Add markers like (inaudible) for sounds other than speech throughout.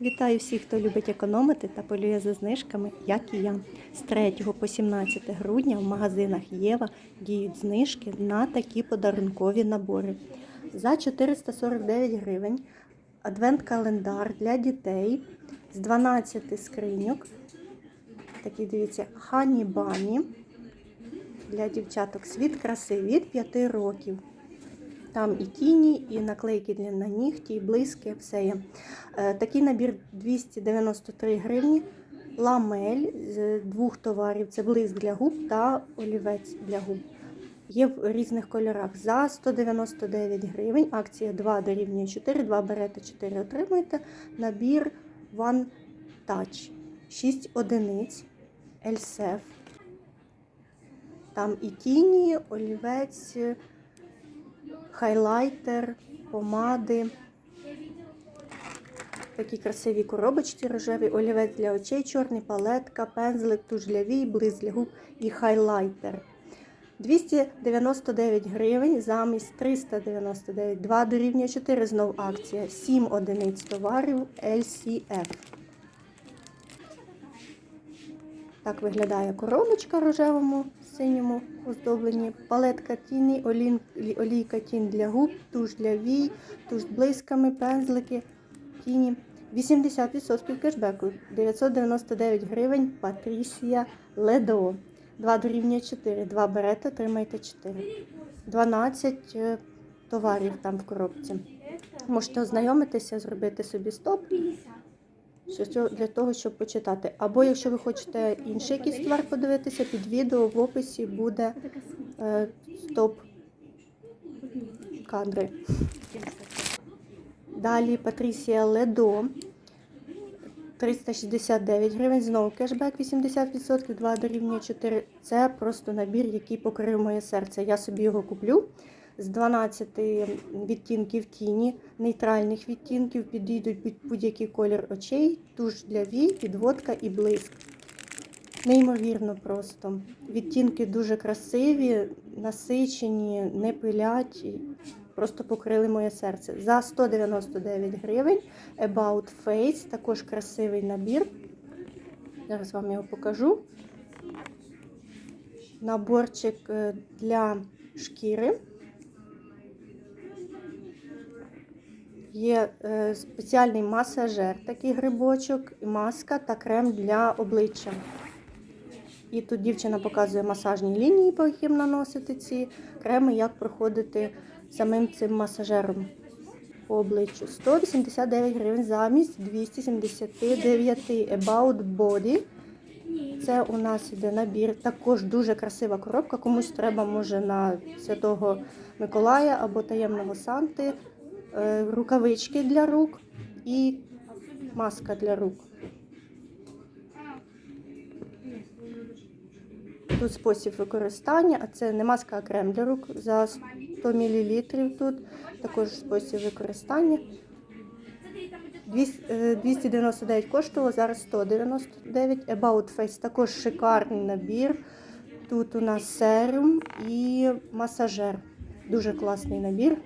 Вітаю всіх, хто любить економити та полює за знижками, як і я. З 3 по 17 грудня в магазинах Єва діють знижки на такі подарункові набори. За 449 гривень адвент-календар для дітей з 12 скриньок. Такі, дивіться, хані бані для дівчаток. Світ краси від 5 років. Там і тіні, і наклейки для на нігті, і блиски, все є. Е, Такий набір 293 гривні. Ламель з двох товарів це блиск для губ та олівець для губ. Є в різних кольорах за 199 гривень. Акція 2 дорівнює 4, 2 берете, 4 отримуєте. Набір One Touch. 6 одиниць. Ельсеф. Там і тіні, олівець хайлайтер, помади. Такі красиві коробочки рожеві, олівець для очей, чорний палетка, пензлик, туш для вій, блиск для губ і хайлайтер. 299 гривень замість 399, 2 дорівнює 4 знов акція, 7 одиниць товарів LCF. Так виглядає коробочка рожевому синьому оздобленні. Палетка тіні, олійка тінь для губ, туш для вій, туш блисками, пензлики, тіні. 80% кешбеку. 999 гривень Патрісія Ледо. 2 дорівнює 4. 2 берете, отримаєте 4. 12 е, товарів там в коробці. Можете ознайомитися, зробити собі стоп. Що для того, щоб почитати. Або якщо ви хочете інший якийсь товар подивитися, під відео в описі буде е, стоп кадри. Далі Патрісія Ледо. 369 гривень, знову кешбек 80%, 2 дорівнює 4. Це просто набір, який покрив моє серце. Я собі його куплю з 12 відтінків тіні, нейтральних відтінків, підійдуть під будь-який колір очей, туш для вій, підводка і блиск. Неймовірно просто. Відтінки дуже красиві, насичені, не пилять. Просто покрили моє серце. За 199 гривень About Face, також красивий набір. Зараз вам його покажу. Наборчик е, для шкіри. Є е, спеціальний масажер, такий грибочок, маска та крем для обличчя. І тут дівчина показує масажні лінії, по яким наносити ці креми, як проходити самим цим масажером по обличчю. 189 гривень замість 279 About Body. Це у нас іде набір. Також дуже красива коробка. Комусь треба, може, на Святого Миколая або таємного Санти. Е, Рукавички для рук і маска для рук. Тут спосіб використання, а це не маска, а крем для рук за 100 мл тут. Також спосіб використання. 200, е, 299 коштувало, зараз 199. About Face також шикарний набір. Тут у нас серум і масажер. Дуже класний набір.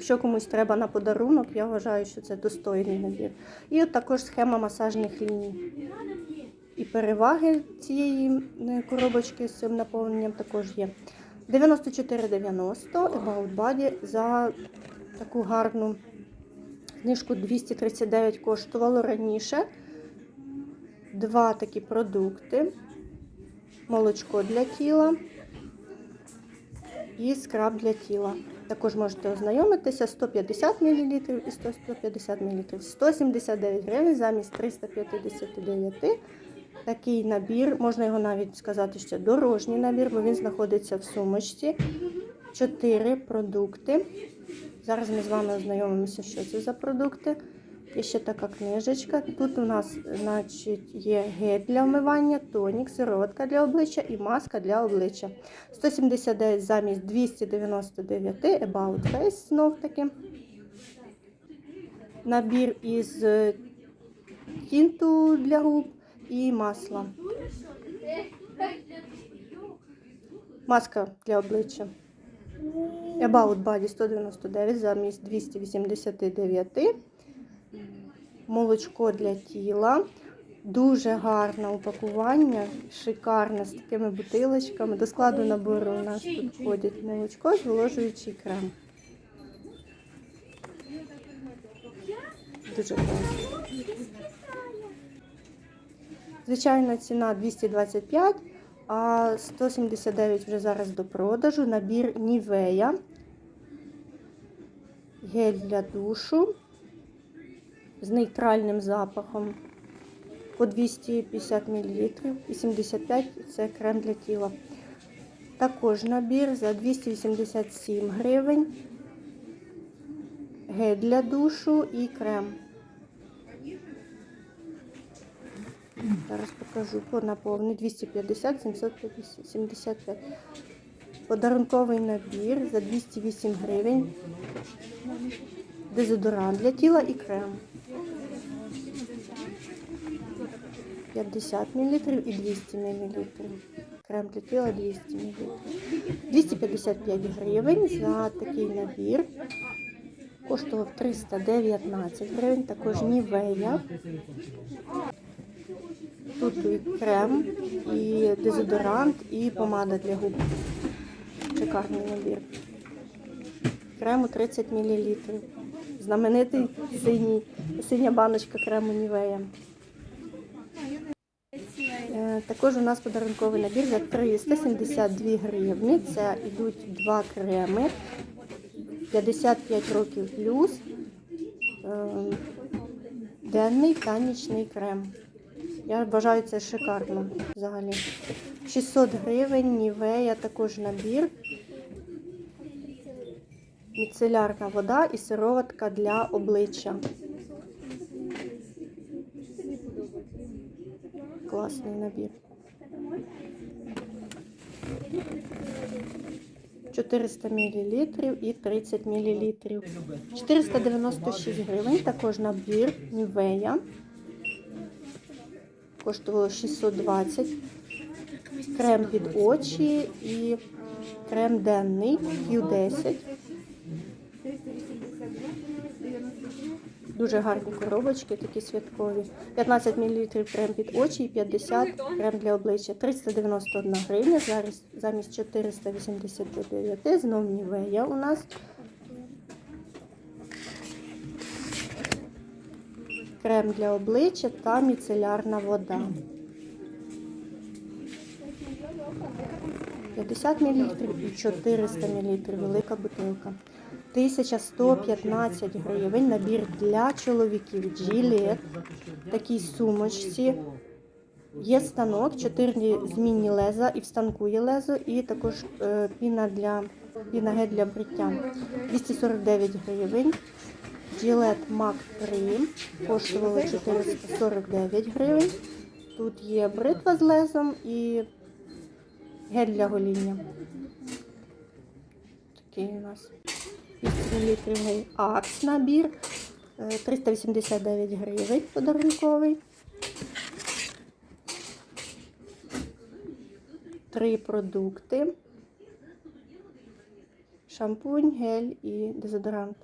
Якщо комусь треба на подарунок, я вважаю, що це достойний набір. І от також схема масажних ліній. І переваги цієї е, коробочки з цим наповненням також є. 94,90 About Body за таку гарну знижку 239 коштувало раніше. Два такі продукти. Молочко для тіла і скраб для тіла. Також можете ознайомитися 150 мл і 100 150 мл. 179 гривень замість 359 Такий набір, можна його навіть сказати, що дорожній набір, бо він знаходиться в сумочці. Чотири продукти. Зараз ми з вами ознайомимося, що це за продукти. Є ще така книжечка. Тут у нас значить, є гель для вмивання, тонік, сироватка для обличчя і маска для обличчя. 179 замість 299 About Face знов таки. Набір із е, тінту для губ і масла. Маска для обличчя. About Body 199 замість 289. Молочко для тіла. Дуже гарне упакування, шикарне з такими бутилочками. До складу набору у нас тут входить молочко, зволожуючий крем. Дуже класно. Звичайна ціна 225, а 179 вже зараз до продажу. Набір Нівея, гель для душу з нейтральним запахом по 250 мл і 75 це крем для тіла. Також набір за 287 гривень, гель для душу і крем. Зараз покажу по наповні 250 775. Подарунковий набір за 208 гривень. Дезодорант для тіла і крем. 50 мл і 200 мл. Крем для тіла 200 мл. 255 гривень за такий набір. Коштував 319 гривень. Також Нівея. Тут і крем, і дезодорант, і помада для губ. Шикарний набір. Крему 30 мл. Знаменитий синій, синя баночка крему Нівея. Е, Також у нас подарунковий набір за 372 гривні. Це йдуть два креми. 55 років плюс. Е, Денний та нічний крем. Я вважаю це шикарно взагалі. 600 гривень, Нівея, також набір. Міцелярна вода і сироватка для обличчя. Класний набір. 400 мл і 30 мл. 496 гривень, також набір Нівея. Коштувало 620. Крем під очі і крем денний Q10. Дуже гарні коробочки, такі святкові. 15 мл крем під очі і 50 крем для обличчя. 391 гривня, зараз замість 489. Знов Нівея у нас. Крем для обличчя та міцелярна вода. 50 мл і 400 мл велика бутилка. 1115 гривень набір для чоловіків. Джилет, такій сумочці. Є станок, 4 змінні леза, і в станку є лезо, і також е, піна для піна для бриття. 249 гривень. Gillette Mac 3 коштувало 449 гривень. Тут є бритва з лезом і гель для гоління. Такий у нас 200 мл Акс набір. Е, 389 гривень подарунковий. Три продукти. Шампунь, гель і дезодорант.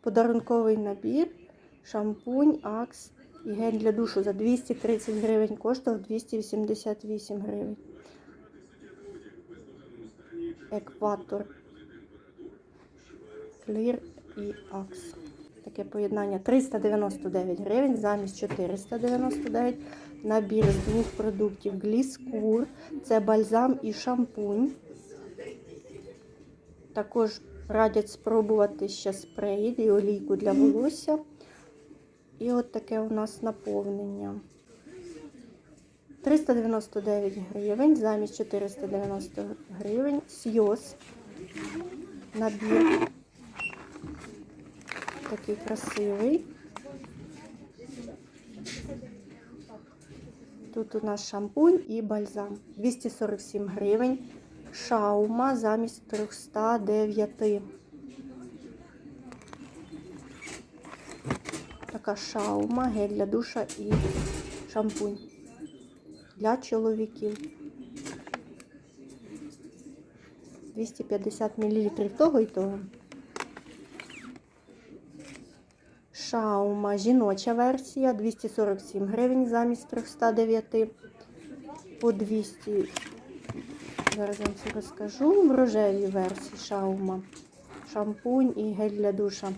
Подарунковий набір, шампунь, акс і гель для душу за 230 гривень, коштував 288 гривень. Екватор. Клір і акс. Таке поєднання 399 гривень замість 499. Набір з двох продуктів Гліскур. Це бальзам і шампунь. Також радять спробувати ще спрей і олійку для волосся. І от таке у нас наповнення. 399 гривень, замість 490 гривень. Сйоз. Набір. Такий красивий. Тут у нас шампунь і бальзам. 247 гривень. Шаума замість 309. Така шаума, гель для душа і шампунь для чоловіків. 250 мл того і того. Шаума жіноча версія 247 гривень замість 309 по 200. Зараз я вам все розкажу. В рожевій версії шаума. Шампунь і гель для душа.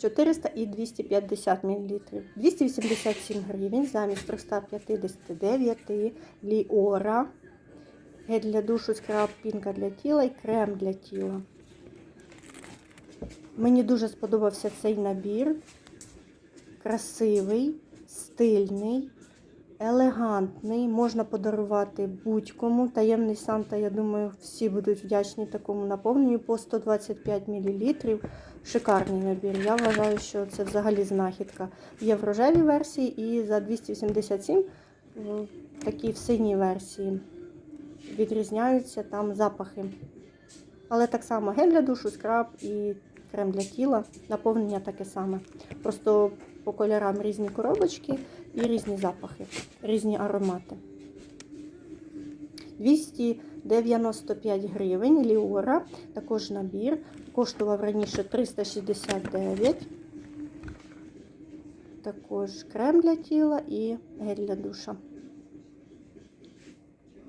400 і 250 мл. 287 гривень замість 359 ліора. Гель для душу, скраб, пінка для тіла і крем для тіла. Мені дуже сподобався цей набір. Красивий, стильний, елегантний. Можна подарувати будь-кому. Таємний Санта, я думаю, всі будуть вдячні такому наповненню по 125 мл. Шикарний набір. Я вважаю, що це взагалі знахідка. Є в рожевій версії і за 287 в такій в синій версії. Відрізняються там запахи. Але так само гель для душу, скраб і крем для тіла. Наповнення таке саме. Просто по кольорам різні коробочки і різні запахи, різні аромати. 295 гривень Ліора, також набір. Коштував раніше 369. Також крем для тіла і гель для душа.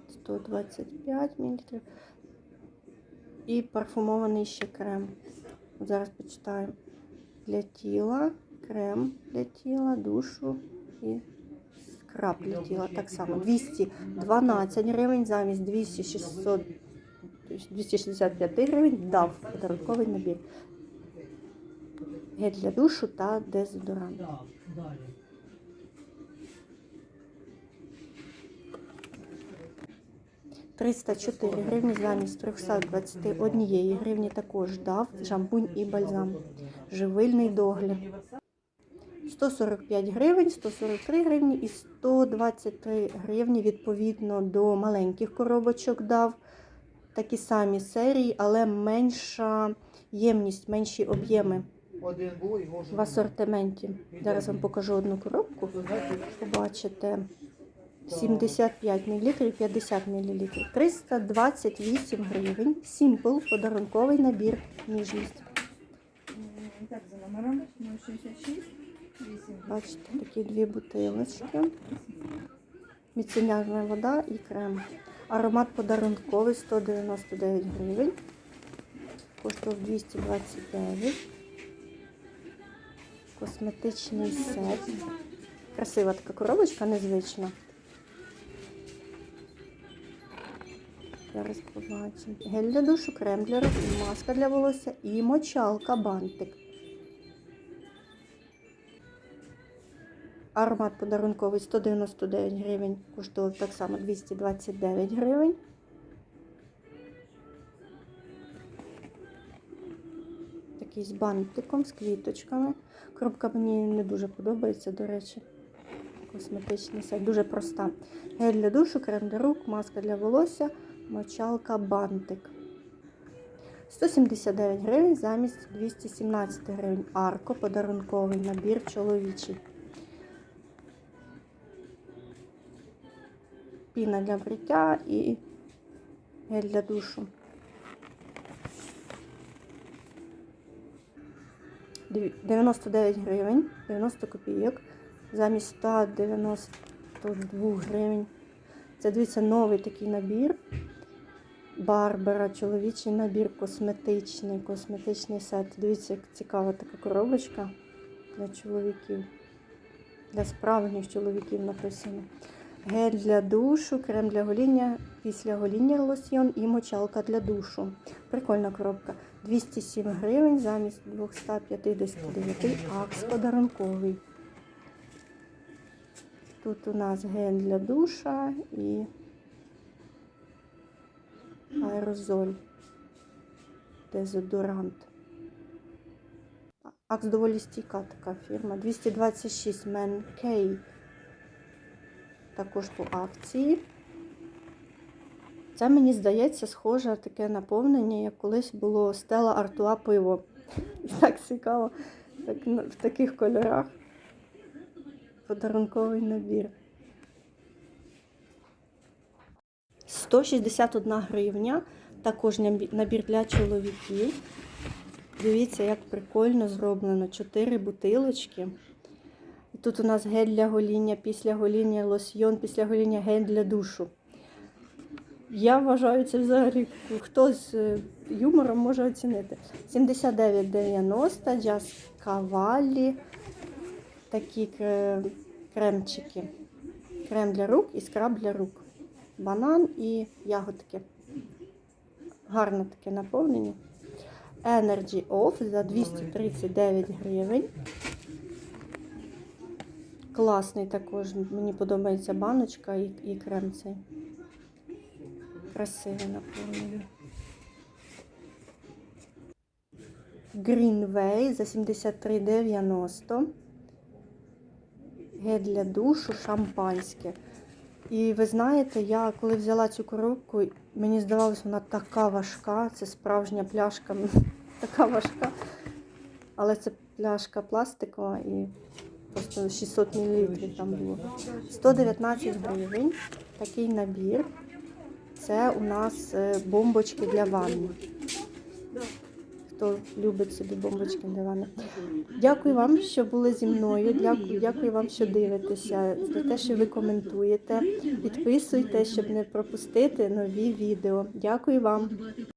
125 мл. І парфумований ще крем. Зараз почитаємо Для тіла, крем для тіла, душу і скраб для тіла. Так само 212 гривень замість 200, 600, тобто 265 гривень дав подарунковий набір. Гель для душу та дезодорант. 304 гривні замість 321 гривні також дав шампунь і бальзам. Живильний догляд. 145 гривень, 143 гривні і 123 гривні відповідно до маленьких коробочок дав. Такі самі серії, але менша ємність, менші об'єми в асортименті. Зараз вам покажу одну коробку. Побачите. 75 мл, 50 мл. 328 гривень. Сімпл, подарунковий набір ніжність. Так, за номером 066 Бачите, такі дві бутилочки. Міцелярна вода і крем. Аромат подарунковий 199 гривень. Коштував 229. Косметичний сет. Красива така коробочка, незвична. Зараз побачимо. Гель для душу, крем для рук, маска для волосся і мочалка бантик. Аромат подарунковий 199 гривень, коштував так само 229 гривень. Такий з бантиком, з квіточками. Коробка мені не дуже подобається, до речі. Косметичний сайт, дуже проста. Гель для душу, крем для рук, маска для волосся, мочалка бантик. 179 гривень замість 217 гривень. Арко, подарунковий набір чоловічий. Піна для бриття і гель для душу. 99 гривень, 90 копійок, замість 192 гривень. Це дивіться новий такий набір. Барбара, чоловічий набір, косметичний, косметичний сет. Дивіться, як цікава така коробочка для чоловіків. Для справжніх чоловіків написано. Гель для душу, крем для гоління, після гоління лосьйон і мочалка для душу. Прикольна коробка. 207 гривень замість 259 акс подарунковий. Тут у нас гель для душа і аерозоль, дезодорант. Акс доволі стійка така фірма. 226 Man K. Також по акції. Це мені здається схоже таке наповнення, як колись було Стела Артуа пиво. Так цікаво, так, в таких кольорах. Подарунковий набір. 161 гривня. Також набір для чоловіків. Дивіться, як прикольно зроблено. Чотири бутилочки. І тут у нас гель для гоління, після гоління лосьйон, після гоління гель для душу. Я вважаю, це взагалі хто з е, юмором може оцінити. 79,90 джаз кавалі. Такі кремчики. Крем для рук і скраб для рук. Банан і ягодки. Гарно таке наповнення. Energy Off за 239 гривень. Класний також. Мені подобається баночка і, і крем цей. Красиве наповнення. Greenway за 73,90. Гель для душу, шампанське. І ви знаєте, я коли взяла цю коробку, мені здавалось, вона така важка. Це справжня пляшка, (laughs) така важка. Але це пляшка пластикова і просто 600 мл там було. 119 гривень. Такий набір. Це у нас е, бомбочки для ванни. Хто любить собі бомбочки на ванни. Дякую вам, що були зі мною. Дякую, дякую вам, що дивитеся, за те, що ви коментуєте. Підписуйте, щоб не пропустити нові відео. Дякую вам.